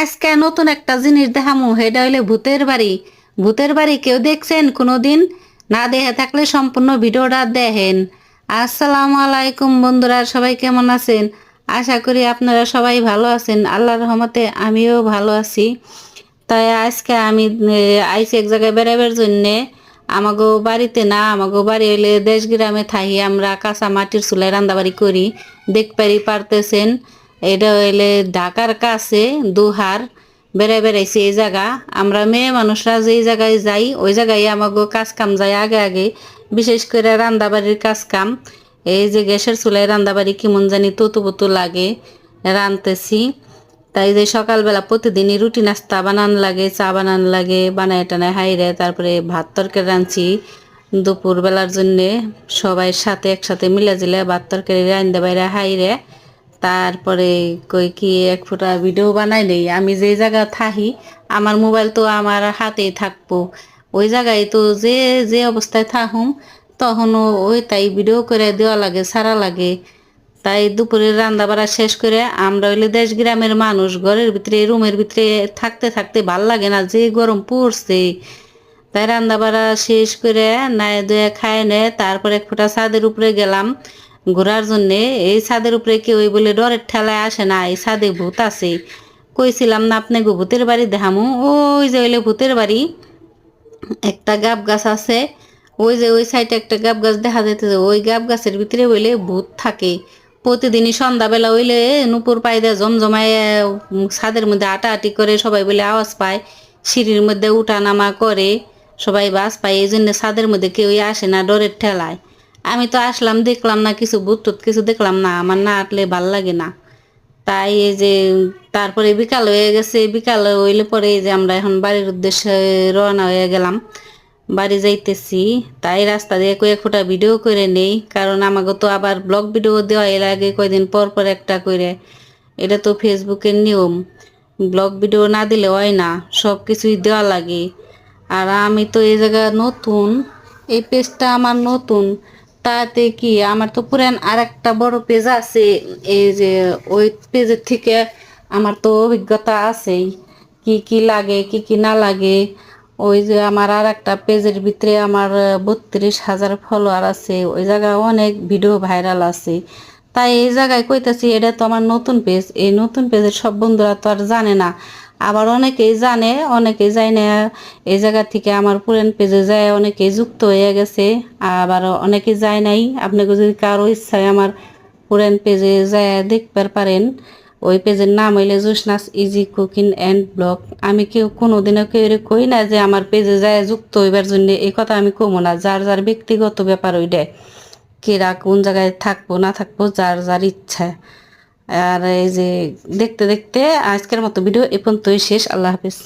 আজকে নতুন একটা জিনিস দেখামু সেটা হইলে ভূতের বাড়ি। ভূতের বাড়ি কেউ দেখছেন কোনোদিন? না দেখে থাকলে সম্পূর্ণ ভিডিওটা দেখেন। আসসালামু আলাইকুম বন্ধুরা সবাই কেমন আছেন? আশা করি আপনারা সবাই ভালো আছেন। আল্লাহর রহমতে আমিও ভালো আছি। তাই আজকে আমি এ, আইছি এক জায়গায় বেড়াবার জন্যে। আমাগো বাড়িতে না আমাগো বাড়ি হইলে দেশ গ্রামে থাকি আমরা কাঁচা মাটির চুলায় রান্দাবাড়ি করি। দেখ পারি পারতেছেন। এটা হইলে ঢাকার কাছে দুহার বেড়ে বেড়াইছি এই জায়গা। আমরা মেয়ে মানুষরা যেই জায়গায় যাই, ওই জায়গায় আমাগো কাজ কাম যায় আগে আগে, বিশেষ করে রান্দাবাড়ির কাজ কাম। এই যে গ্যাসের চুলায় রান্দাবাড়ি কেমন জানি তুতু পুতু লাগে, রানতেছি। তাই যে সকালবেলা প্রতিদিনই রুটি নাস্তা বানান লাগে, চা বানান লাগে, বানায় টানায় হাইরে তারপরে ভাত তরকারি রাঁধছি। দুপুর বেলার জন্যে সবাই সাথে একসাথে মিলে জিলে ভাত তরকারি রাঁধতে বাইরে হাইরে তারপরে কই কি, এক ফোঁটা ভিডিও বানাই নেই আমি যে জায়গা থাকি আমার মোবাইল তো আমার হাতেই থাকব। ওই জায়গায় তো যে যে অবস্থায় থাকুম তখনও ওই তাই ভিডিও করে দেওয়া লাগে, সারা লাগে। তাই দুপুরে রান্না বাড়া শেষ করে আমরা হইলে দেশ গ্রামের মানুষ, ঘরের ভিতরে, রুমের ভিতরে থাকতে থাকতে ভালো লাগে না, যে গরম পড়ছে। তাই রান্না বাড়া শেষ করে নাই দয়ে খায় নে, তারপরে এক ফোঁটা ছাদের উপরে গেলাম। ঘোরার জন্যে এই ছাদের উপরে কেউ বলে ডরের ঠেলায় আসে না, এই ছাদে ভূত আছে। কইছিলাম না আপনি গো ভূতের বাড়ি দেখামু? ওই যে হইলে ভূতের বাড়ি। একটা গাব গাছ আছে, ওই যে ওই সাইডে একটা গাব গাছ দেখা যাইতেছে, ওই গাব গাছের ভিতরে হইলে ভূত থাকে। প্রতিদিনই সন্ধ্যাবেলা হইলে নুপুর পায়দা জমজমায় ছাদের মধ্যে আটাআটি করে সবাই বলে আওয়াজ পায়। সিঁড়ির মধ্যে উঠা নামা করে সবাই বাস পায়, এই জন্য ছাদের মধ্যে কেউই আসে না ডরের ঠেলায়। আমি তো আসলাম, দেখলাম না কিছু ভূত টুত কিছু দেখলাম না, আমার না আটলে ভালো লাগে না। তাই এই যে তারপরে বিকাল হয়ে গেছে, বিকাল হইলে পরে যে আমরা এখন বাড়ির উদ্দেশ্যে রওনা হয়ে গেলাম, বাড়ি যাইতেছি। তাই রাস্তা দিয়ে কয়েক ফোটা ভিডিও করে নেই, কারণ আমাকে তো আবার ব্লগ ভিডিও দেওয়া এর আগে কয়দিন পর পর একটা করে। এটা তো ফেসবুকের নিয়ম, ব্লগ ভিডিও না দিলে হয় না, সব কিছুই দেওয়া লাগে। আর আমি তো এই জায়গা নতুন, এই পেজটা আমার নতুন তাতে কি আমার তো পুরান আর একটা বড় পেজ আছে, এই যে ওই পেজের থেকে আমার তো অভিজ্ঞতা আছেই। কি কি লাগে, কি কি না লাগে, ওই যে আমার আর একটা পেজের ভিতরে আমার বত্রিশ হাজার ফলোয়ার আছে, ওই জায়গায় অনেক ভিডিও ভাইরাল আছে। তাই এই জায়গায় কইতাছি, এটা তো আমার নতুন পেজ এই নতুন পেজের সব বন্ধুরা তো আর জানে না। আবার অনেকেই জানে, অনেকেই যায় না, এই জায়গা থেকে আমার পুরান পেজে যায়, অনেকেই যুক্ত হয়ে গেছে, আবার অনেকে যায় নাই। আপনাকে যদি কারও ইচ্ছায় আমার পুরান পেজে যায় দেখতে পারেন। ওই পেজের নাম হইলে Josna's easy cooking and blog আমি কেউ কোনোদিনও কেউ কই না যে আমার পেজে যায়, যুক্ত হইবার জন্য এই কথা আমি কমো না। যার যার ব্যক্তিগত ব্যাপার ওইটাই কেরা কোন জায়গায় থাকব, না থাকব, যার যার ইচ্ছা। আর এই যে দেখতে দেখতে আজকের মতো ভিডিও এ পর্যন্তই শেষ। আল্লাহ হাফিজ।